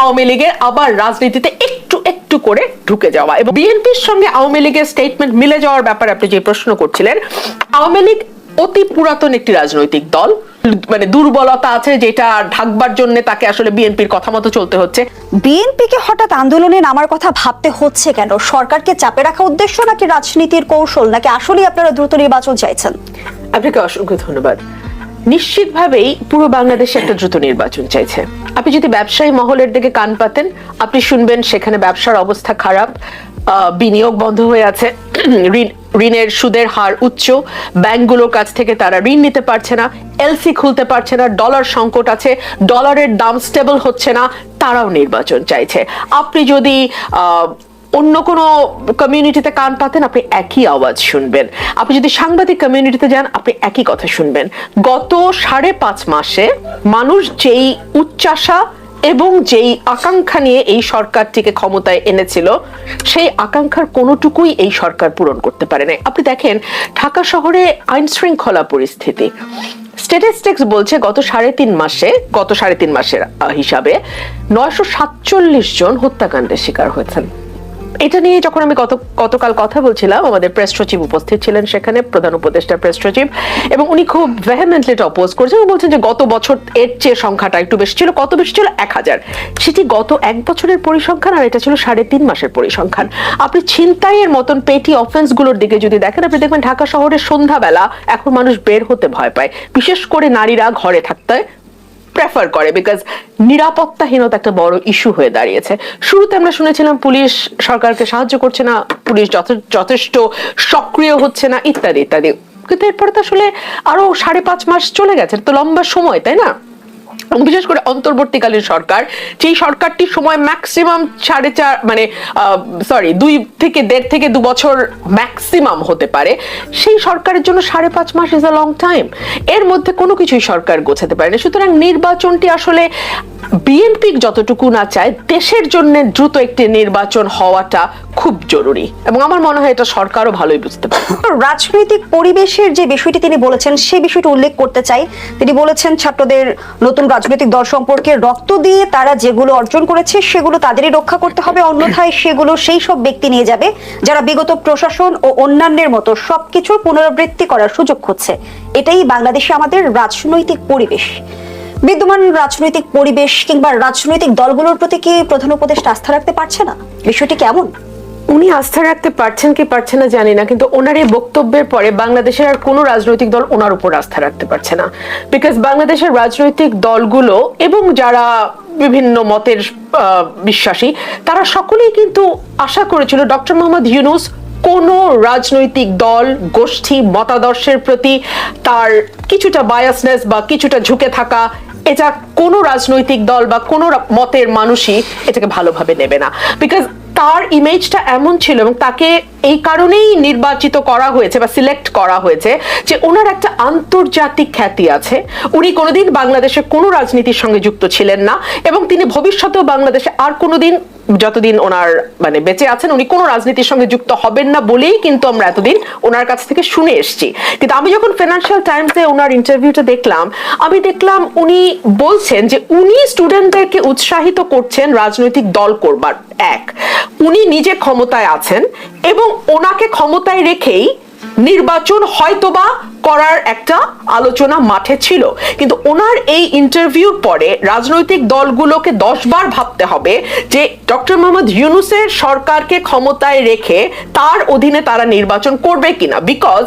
আওয়ামী লীগের আবার রাজনীতিতে একটু একটু করে ঢুকে যাওয়া এবং বিএনপির সঙ্গে আওয়ামী লীগের স্টেটমেন্ট মিলে যাওয়ার ব্যাপারে আপনি যে প্রশ্ন করছিলেন আওয়ামী লীগ অতি পুরাতন একটি রাজনৈতিক দল। মানে দুর্বলতা আছে যেটা ঢাকবার জন্য তাকে আসলে বিএনপির কথা মতো চলতে হচ্ছে। বিএনপিকে হঠাৎ আন্দোলনে নামার কথা ভাবতে হচ্ছে কেন? সরকারকে চাপে রাখা উদ্দেশ্য নাকি রাজনীতির কৌশল? নাকি আসলেই আপনারা দ্রুত নির্বাচন চাইছেন? আপনাকে অসংখ্য ধন্যবাদ। নিশ্চিতভাবেই পুরো বাংলাদেশে একটা দ্রুত নির্বাচন চাইছে। আপনি যদি ব্যবসায়ী মহলের দিকে কান পাতেন, আপনি শুনবেন সেখানে ব্যবসার অবস্থা খারাপ বিনিয়োগ বন্ধ হয়ে আছে, ঋণ, ঋণের সুদের হার উচ্চ, ব্যাংকগুলোর কাছ থেকে তারা ঋণ নিতে পারছে না এলসি খুলতে পারছে না ডলার সংকট আছে ডলারের দাম স্টেবল হচ্ছে না, তারাও নির্বাচন চাইছে। আপনি যদি অন্য কোনো কমিউনিটিতে কান পাতেন, আপনি একই আওয়াজ শুনবেন। আপনি যদি সাংবাদিক কমিউনিটিতে যান, আপনি একই কথা শুনবেন। গত সাড়ে পাঁচ মাসে মানুষ যেই উচ্চাসা এবং যেই আকাঙ্ক্ষা নিয়ে এই সরকারটিকে ক্ষমতায় এনেছিল, সেই আকাঙ্ক্ষার কোনোটুকুই এই সরকার পূরণ করতে পারে নাই আপনি দেখেন, ঢাকা শহরে আইন শৃঙ্খলা পরিস্থিতি। স্ট্যাটিস্টিক্স বলছে গত সাড়ে তিন মাসে, গত সাড়ে তিন মাসের হিসাবে নয়শো সাতচল্লিশ জন হত্যাকাণ্ডের শিকার হয়েছেন। এটা নিয়ে যখন আমি গত, গতকাল কথা বলছিলাম, আমাদের প্রেস সচিব উপস্থিত ছিলেন সেখানে, প্রধান উপদেষ্টা প্রেস সচিব, এবং উনি খুব ভেহেমেন্টলি এটা অপোজ করেছেন বলছেন যে গত বছর এর চেয়ে সংখ্যাটা একটু বেশি ছিল, কত বেশি ছিল? এক হাজার। সেটি গত এক বছরের পরিসংখ্যান আর এটা ছিল সাড়ে তিন মাসের পরিসংখ্যান। আপনি ছিনতাইয়ের মতন পেটি অফেন্সগুলোর দিকে যদি দেখেন, আপনি দেখবেন ঢাকা শহরের সন্ধ্যাবেলা এখন মানুষ বের হতে ভয় পায়। বিশেষ করে নারীরা ঘরে থাকতে প্রেফার করে বিকজ নিরাপত্তাহীনতা একটা বড় ইস্যু হয়ে দাঁড়িয়েছে। শুরুতে আমরা শুনেছিলাম পুলিশ সরকারকে সাহায্য করছে না, পুলিশ যথে- যথেষ্ট সক্রিয় হচ্ছে না, ইত্যাদি ইত্যাদি। কিন্তু এরপরে তো আসলে আরও সাড়ে পাঁচ মাস চলে গেছে, তো লম্বা সময়, তাই না? বিশেষ করে অন্তর্বর্তীকালীন সরকার, যেই সরকারটির সময় ম্যাক্সিমাম সাড়ে চার মানে সরি দুই থেকে দেড় থেকে দু বছর ম্যাক্সিমাম হতে পারে, সেই সরকারের জন্য সাড়ে পাঁচ মাস ইজ আ লং টাইম এর মধ্যে কোনো কিছুই সরকার গোছাতে পারে না সুতরাং নির্বাচনটি আসলে বিএনপি যতটুকু না চায়, দেশের জন্য দ্রুত একটি নির্বাচন হওয়াটা খুব জরুরি। এবং আমার মনে হয় এটা সরকারও ভালোই বুঝতে পারে। রাজনৈতিক পরিবেশের যে বিষয়টি তিনি বলেছেন সেই বিষয়টি উল্লেখ করতে চাই। তিনি বলেছেন, ছাত্রদের নতুন রাজনৈতিক দল সম্পর্কে রক্ত দিয়ে তারা যেগুলো অর্জন করেছে, সেগুলো তাদেরই রক্ষা করতে হবে। অন্যথায় সেগুলো সেই সব ব্যক্তি নিয়ে যাবে যারা বিগত প্রশাসন ও অন্যান্যের মতো সবকিছুর পুনরাবৃত্তি করার সুযোগ হচ্ছে এটাই বাংলাদেশে আমাদের রাজনৈতিক পরিবেশ। বিদ্যমান রাজনৈতিক পরিবেশ কিংবা রাজনৈতিক দলগুলোর প্রতি কি প্রধান উপদেষ্টা আস্থা রাখতে পারছে না? বিষয়টি কেমন? উনি আস্থা রাখতে পারছেন কি পারছে না জানি না, কিন্তু ওনার এই বক্তব্যের পরে বাংলাদেশের আর কোনো রাজনৈতিক দল ওনার উপর আস্থা রাখতে পারছে না। বিকজ বাংলাদেশের রাজনৈতিক দলগুলো এবং যারা বিভিন্ন মতের বিশ্বাসী, তারা সকলেই কিন্তু আশা করেছিল ডক্টর মোহাম্মদ ইউনুস কোন রাজনৈতিক দল, গোষ্ঠী, মতাদর্শের প্রতি তার কিছুটা বায়াসনেস বা কিছুটা ঝুঁকে থাকা, এটা কোনো রাজনৈতিক দল বা কোনো মতের মানুষই এটাকে ভালোভাবে নেবে না। বিকজ তার ইমেজটা এমন ছিল এবং তাকে এই কারণেই নির্বাচিত করা হয়েছে বা সিলেক্ট করা হয়েছে যে ওনার একটা আন্তর্জাতিক খ্যাতি আছে। উনি কোনোদিন বাংলাদেশের কোনো রাজনীতির সঙ্গে যুক্ত ছিলেন না এবং তিনি ভবিষ্যতেও বাংলাদেশে আর কোনোদিন যতদিন ওনার মানে বেঁচে আছেন, উনি কোনো রাজনীতির সঙ্গে যুক্ত হবেন না বলেই কিন্তু আমরা এতদিন ওনার কাছ থেকে শুনে এসেছি। কিন্তু আমি যখন ফিনান্সিয়াল টাইমসে ওনার ইন্টারভিউটা দেখলাম, আমি দেখলাম উনি বলছেন যে উনি স্টুডেন্টদেরকে উৎসাহিত করছেন রাজনৈতিক দল করবার। এক, উনি নিজে ক্ষমতায় আছেন এবং ওনাকে ক্ষমতায় রেখেই নির্বাচন হয়তোবা করার একটা আলোচনা মাঠে ছিল। কিন্তু ওনার এই ইন্টারভিউর পরে রাজনৈতিক দলগুলোকে দশবার ভাবতে হবে যে ডক্টর মোহাম্মদ ইউনুসের সরকারকে ক্ষমতায় রেখে তার অধীনে তারা নির্বাচন করবে কিনা। বিকজ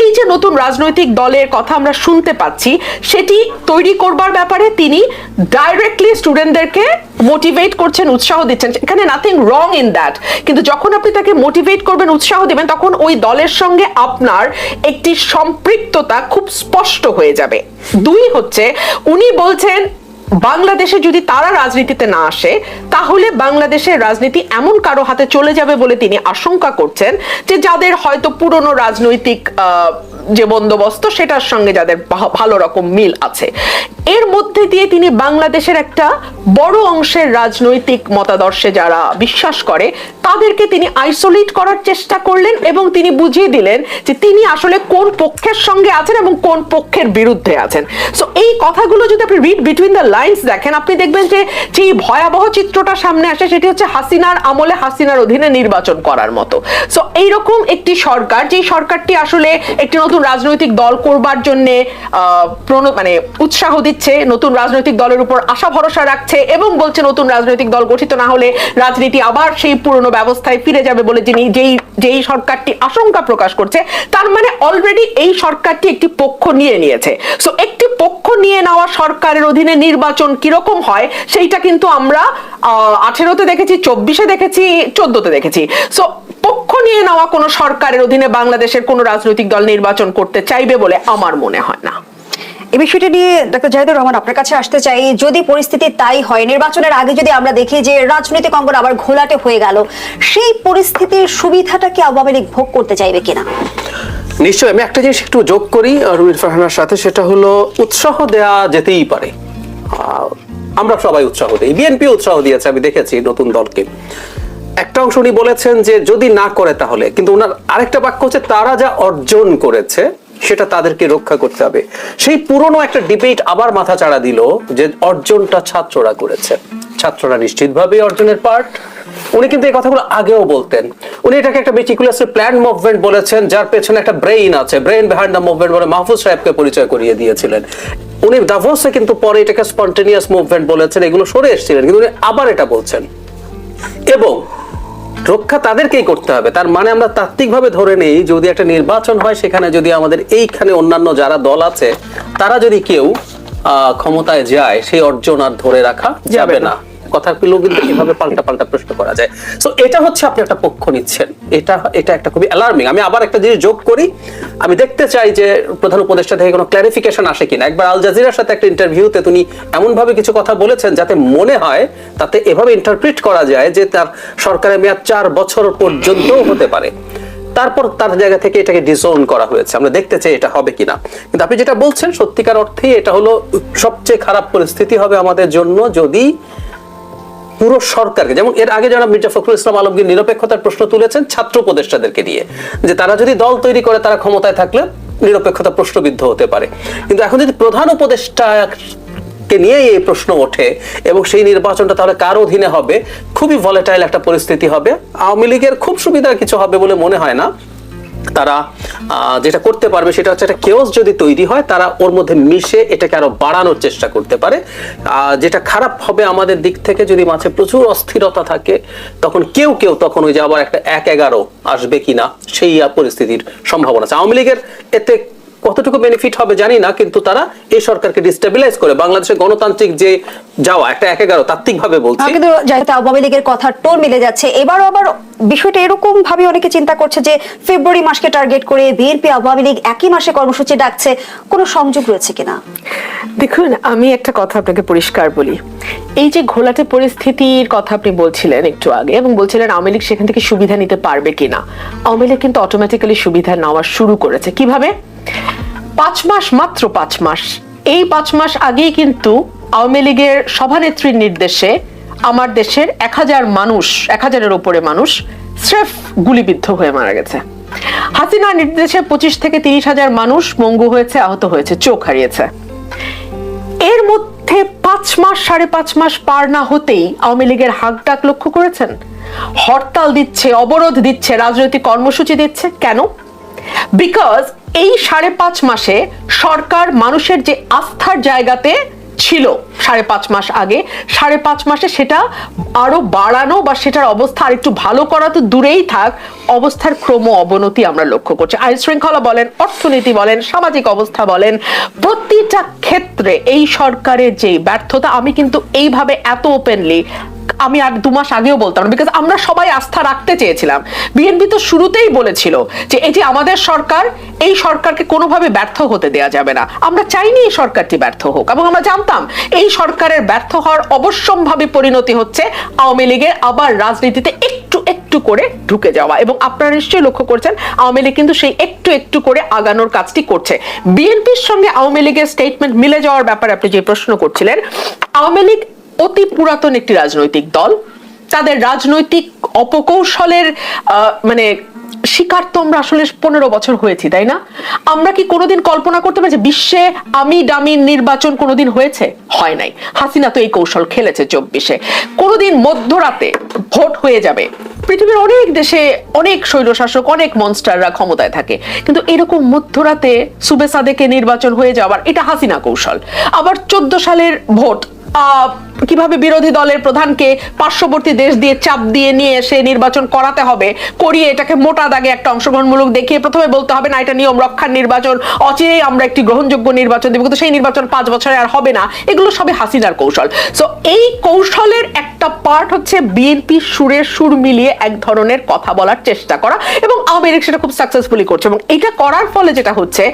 এই যে নতুন রাজনৈতিক দলের কথা আমরা শুনতে পাচ্ছি, সেটি তৈরি করবার ব্যাপারে তিনি ডাইরেক্টলি স্টুডেন্টদেরকে মোটিভেট করছেন, উৎসাহ দিচ্ছেন। এখানে নাথিং রং ইন দ্যাট কিন্তু যখন আপনি তাকে মোটিভেট করবেন, উৎসাহ দিবেন, তখন ওই দলের সঙ্গে আপনার একটি সম্পৃক্ততা খুব স্পষ্ট হয়ে যাবে। দুই হচ্ছে, উনি বলছেন, বাংলাদেশে যদি তারা রাজনীতিতে না আসে, তাহলে বাংলাদেশের রাজনীতি এমন কারও হাতে চলে যাবে বলে তিনি আশঙ্কা করছেন যে যাদের হয়তো পুরনো রাজনৈতিক যে বন্দোবস্ত, সেটার সঙ্গে যাদের ভালো রকম মিল আছে। এর মধ্যে দিয়ে তিনি বাংলাদেশের একটা বড় অংশের রাজনৈতিক মতাদর্শে যারা বিশ্বাস করে, তাদেরকে তিনি আইসোলেট করার চেষ্টা করলেন এবং তিনি বুঝিয়ে দিলেন যে তিনি আসলে কোন পক্ষের সঙ্গে আছেন এবং কোন পক্ষের বিরুদ্ধে আছেন। সো এই কথাগুলো যদি আপনি রিড বিটুইন দ্য লাইন্স দেখেন, আপনি দেখবেন যে যে ভয়াবহ চিত্রটা সামনে আসে, সেটি হচ্ছে হাসিনার আমলে হাসিনার অধীনে নির্বাচন করার মতো। সো এইরকম একটি সরকার যে সরকারটি আসলে একটি নতুন রাজনৈতিক দল করবার জন্য মানে উৎসাহ দিচ্ছে নতুন রাজনৈতিক দলের উপর আশা ভরসা রাখছে এবং বলছে নতুন রাজনৈতিক দল গঠিত না হলে রাজনীতি আবার সেই পুরনো ব্যবস্থায় ফিরে যাবে বলে যিনি যেই যেই সরকারটি আশঙ্কা প্রকাশ করছে, তার মানে অলরেডি এই সরকারটি একটি পক্ষ নিয়ে নিয়েছে। সো একটি পক্ষ নিয়ে নেওয়া সরকারের অধীনে নির্বাচন কীরকম হয়, সেইটা কিন্তু আমরা আঠেরোতে দেখেছি, চব্বিশে দেখেছি, চোদ্দতে দেখেছি। সো পক্ষ নিয়ে নেওয়া কোনো সরকারের অধীনে বাংলাদেশের কোনো রাজনৈতিক দল নির্বাচন করতে চাইবে বলে আমার মনে হয় না। এই বিষয়টি নিয়ে ডক্টর জাহিদুর রহমান আপনার কাছে আসতে চাই। যদি পরিস্থিতি তাই হয়, নির্বাচনের আগে যদি আমরা দেখি যে রাজনৈতিক অঙ্গন আবার ঘোলাটে হয়ে গেল, সেই পরিস্থিতির সুবিধাটা কি আওয়ামী লীগ ভোগ করতে চাইবে কিনা? নিশ্চয়ই, আমি একটা জিনিস একটু যোগ করি রুমির ফারহানার সাথে, সেটা হলো উৎসাহ দেয়া যেতেই পারে। আমরা সবাই উৎসাহ দিই। বিএনপি উৎসাহ দিয়েছে, আমি দেখেছি নতুন দলকে। একটা অংশ উনি বলেছেন যে যদি না করে তাহলে, কিন্তু ওনার আরেকটা বাক্য হচ্ছে, তারা যা অর্জন করেছে সেটা তাদেরকে রক্ষা করতে হবে। সেই পুরনো একটা ডিবেট আবার মাথা চাড়া দিল যে অর্জনটা ছাত্ররা করেছে। ছাত্ররা নিশ্চিতভাবেই অর্জনের পার্ট উনি কিন্তু এই কথাগুলো আগেও বলতেন। উনি এটাকে একটা মেটিকুলাস প্ল্যান মুভমেন্ট বলেছেন, যার পেছনে একটা ব্রেইন আছে। ব্রেইন বিহাইন্ড দ্য মুভমেন্ট বলে মাহফুজ সাহেবকে পরিচয় করিয়ে দিয়েছিলেন। উনি দাভোসে কিন্তু পরে এটাকে স্পন্টেনিয়াস মুভমেন্ট বলেছেন, এগুলো সরে এসেছিলেন, কিন্তু উনি আবার এটা বলছেন। এবং রক্ষা তাদেরকেই করতে হবে। তার মানে আমরা তাত্ত্বিকভাবে ধরে নেই যদি একটা নির্বাচন হয় সেখানে যদি আমাদের এইখানে অন্যান্য যারা দল আছে তারা যদি কেউ ক্ষমতায় যায় সেই অর্জন আর ধরে রাখা যাবে না। কথাগুলো কিন্তু এভাবে পাল্টা পাল্টা প্রশ্ন করা যায়। সো এটা হচ্ছে আপনি একটা পক্ষ নিচ্ছেন। এটা এটা একটা খুবই অ্যালার্মিং আমি আবার একটা জিনিস যোগ করি। আমি দেখতে চাই যে প্রধান উপদেষ্টা থেকে কোনো ক্লারিফিকেশন আসে কিনা। একবার আল জাজিরার সাথে একটা ইন্টারভিউতে তিনি এমন ভাবে কিছু কথা বলেছেন যাতে মনে হয়, তাতে এভাবে ইন্টারপ্রিট করা যায় যে তার সরকারের মেয়াদ চার বছর পর্যন্তও হতে পারে। তারপর তার জায়গা থেকে এটাকে ডিজোন করা হয়েছে। আমরা দেখতে চাই এটা হবে কিনা। কিন্তু আপনি যেটা বলছেন, সত্যিকার অর্থে এটা হলো সবচেয়ে খারাপ পরিস্থিতি হবে আমাদের জন্য যদি পুরো সরকারকে, যেমন এর আগে যারা মির্জা ফখরুল ইসলাম আলমগীর নিরপেক্ষতার প্রশ্ন তুলেছেন ছাত্র উপদেষ্টাদেরকে নিয়ে, যে তারা যদি দল তৈরি করে, তারা ক্ষমতায় থাকলে নিরপেক্ষতা প্রশ্নবিদ্ধ হতে পারে। কিন্তু এখন যদি প্রধান উপদেষ্টা কে নিয়ে এই প্রশ্ন ওঠে এবং সেই নির্বাচনটা তাহলে কার অধীনে হবে, খুবই ভলেটাইল একটা পরিস্থিতি হবে। আওয়ামী লীগের খুব সুবিধা কিছু হবে বলে মনে হয় না। তারা যেটা করতে পারবে সেটা হচ্ছে একটা কেওস যদি তৈরি হয়, তারা ওর মধ্যে মিশে এটাকে আরও বাড়ানোর চেষ্টা করতে পারে। যেটা খারাপ হবে আমাদের দিক থেকে যদি মাঝে প্রচুর অস্থিরতা থাকে, তখন কেউ কেউ তখন ওই যে আবার একটা এক এগারো আসবে কিনা, সেই পরিস্থিতির সম্ভাবনা আছে। আওয়ামী লীগের এতে কতটুকু বেনিফিট হবে জানি না কিন্তু তারা এই সরকারকে ডিস্টেবিলাইজ করে। বাংলাদেশের গণতান্ত্রিক যে যাওয়া একটা এক এগারো তাত্ত্বিক ভাবে বলছি কিন্তু যেহেতু আওয়ামী লীগের কথা টোল মিলে যাচ্ছে। এবারও আবার বিষয়টা এরকম ভাবে অনেকে চিন্তা করছে যে ফেব্রুয়ারি মাসকে টার্গেট করে বিএনপি আওয়ামী লীগ একই মাসে কর্মসূচি ডাকছে। কোনো সংযোগ রয়েছে কিনা? দেখুন আমি একটা কথা আপনাকে পরিষ্কার বলি। এই যে ঘোলাটে পরিস্থিতির কথা আপনি বলছিলেন একটু আগে এবং বলছিলেন আওয়ামী লীগ সেখান থেকে সুবিধা নিতে পারবে কিনা আওয়ামী লীগ কিন্তু অটোমেটিক্যালি সুবিধা নেওয়া শুরু করেছে। কীভাবে? পাঁচ মাস, মাত্র পাঁচ মাস। এই পাঁচ মাস আগেই কিন্তু আওয়ামী লীগের সভানেত্রীর নির্দেশে আমার দেশের এক হাজার মানুষ, এক হাজারের ওপরে মানুষ স্রেফ গুলিবিদ্ধ হয়ে মারা গেছে। হাসিনার নির্দেশে পঁচিশ থেকে তিরিশ হাজার মানুষ মঙ্গু হয়েছে, আহত হয়েছে, চোখ হারিয়েছে। এর মধ্যে পাঁচ মাস, সাড়ে পাঁচ মাস পার না হতেই আওয়ামী লীগের হাক ডাক লক্ষ্য করেছেন? হরতাল দিচ্ছে, অবরোধ দিচ্ছে, রাজনৈতিক কর্মসূচি দিচ্ছে। কেন? বিকজ এই সাড়ে পাঁচ মাসে সরকার মানুষের যে আস্থার জায়গাতে ছিল, সাড়ে পাঁচ মাস আগে, সাড়ে পাঁচ মাসে সেটা আরও বাড়ানো বা সেটার অবস্থা আর একটু ভালো করা তো দূরেই থাক, অবস্থার ক্রম অবনতি আমরা লক্ষ্য করছি। আইন শৃঙ্খলা বলেন, অর্থনীতি বলেন, সামাজিক অবস্থা বলেন, প্রতিটা ক্ষেত্রে এই সরকারের যে ব্যর্থতা, আমি কিন্তু এইভাবে এত ওপেনলি আমি আর দু মাস আগেও বলতাম বিকজ আমরা সবাই আস্থা রাখতে চেয়েছিলাম। বিএনপি তো শুরুতেই বলেছিল যে এটি আমাদের সরকার, এই সরকারকে কোনোভাবে ব্যর্থ হতে দেয়া যাবে না। আমরা চাইনি এই সরকারটি ব্যর্থ হোক, এবং আমরা জানতাম এই সরকারের ব্যর্থ হওয়ার অবশ্যম্ভাবী পরিণতি হচ্ছে আওয়ামী লীগের আবার রাজনীতিতে একটু একটু করে ঢুকে যাওয়া, এবং আপনারা নিশ্চয়ই লক্ষ্য করছেন, আওয়ামী লীগ কিন্তু সেই একটু একটু করে আগানোর কাজটি করছে। বিএনপির সঙ্গে আওয়ামী লীগের স্টেটমেন্ট মিলে যাওয়ার ব্যাপারে আপনি যে প্রশ্ন করছিলেন, আওয়ামী লীগ অতি পুরাতন একটি রাজনৈতিক দল। তাদের রাজনৈতিক অপকৌশলের মানে শিকার তো আমরা আসলে পনেরো বছর হয়েছি, তাই না? আমরা কি কোনোদিন কল্পনা করতে পারি যে বিশ্বে আমি ডামি নির্বাচন কোনোদিন হয়েছে? হয় নাই। হাসিনা তো এই কৌশল খেলেছে চব্বিশে। কোনোদিন মধ্যরাতে ভোট হয়ে যাবে। পৃথিবীর অনেক দেশে অনেক স্বৈরশাসক, অনেক মনস্টাররা ক্ষমতায় থাকে। কিন্তু এরকম মধ্যরাতে সুবে সাদেকে নির্বাচন হয়ে যাওয়ার এটা হাসিনা কৌশল। আবার চোদ্দ সালের ভোট কীভাবে বিরোধী দলের প্রধানকে পার্শ্ববর্তী দেশ দিয়ে চাপ দিয়ে নিয়ে এসে নির্বাচন করাতে হবে, করিয়ে এটাকে মোটা দাগে একটা অংশগ্রহণমূলক দেখিয়ে প্রথমে বলতে হবে, না, এটা নিয়ম রক্ষার নির্বাচন, অচিরেই আমরা একটি গ্রহণযোগ্য নির্বাচন দেবো, কিন্তু সেই নির্বাচন পাঁচ বছরে আর হবে না, এগুলো সবই হাসিনার কৌশল। সো এই কৌশলের একটা পার্ট হচ্ছে বিএনপি সুরের সুর মিলিয়ে এক ধরনের কথা বলার চেষ্টা করা, এবং আওয়ামী লীগ সেটা খুব সাকসেসফুলি করছে, এবং এটা করার ফলে যেটা হচ্ছে,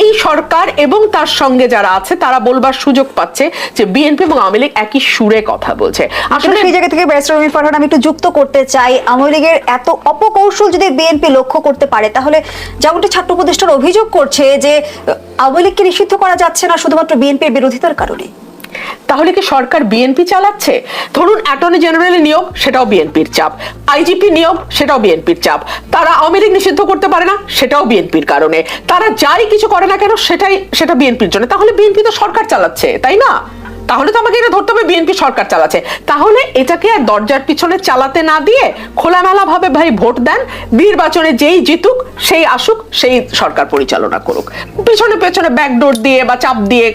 এই সরকার এবং তার সঙ্গে যারা আছে, তারা বলবার সুযোগ পাচ্ছে যে বিএনপি এবং আওয়ামী লীগ একই সুরে কথা বলছে। আসলে সেই জায়গা থেকে ব্যারিস্টার রবি ফারহান আমি একটু যুক্ত করতে চাই। আওয়ামী লীগের এত অপকৌশল যদি বিএনপি লক্ষ্য করতে পারে তাহলে যেমনটি ছাত্র উপদেষ্টার অভিযোগ করছে যে আওয়ামী লীগকে নিষিদ্ধ করা যাচ্ছে না শুধুমাত্র বিএনপির বিরোধিতার কারণে। তাহলে কি সরকার বিএনপি চালাচ্ছে? ধরুন অ্যাটর্নি জেনারেলের নিয়োগ সেটাও বিএনপির চাপ। আইজিপি নিয়োগ সেটাও বিএনপির চাপ। তারা আওয়ামী লীগ নিষিদ্ধ করতে পারে না সেটাও বিএনপির কারণে। তারা যাই কিছু করে না কেন সেটাই সেটা বিএনপির জন্য। তাহলে বিএনপি তো সরকার চালাচ্ছে তাই না? তাহলে তো আমাকে এটা ধরতে হবে, বিএনপি সরকার চালাচ্ছে। তাহলে এটাকে আর দরজার পিছনে চালাতে না দিয়ে খোলামেলা ভাবে ভাই ভোট দেন, নির্বাচনে যেই জিতুক, সেই আসুক, সেই সরকার পরিচালনা করুক। পিছনে পেছনে ব্যাকডোর দিয়ে বা চাপ দিয়ে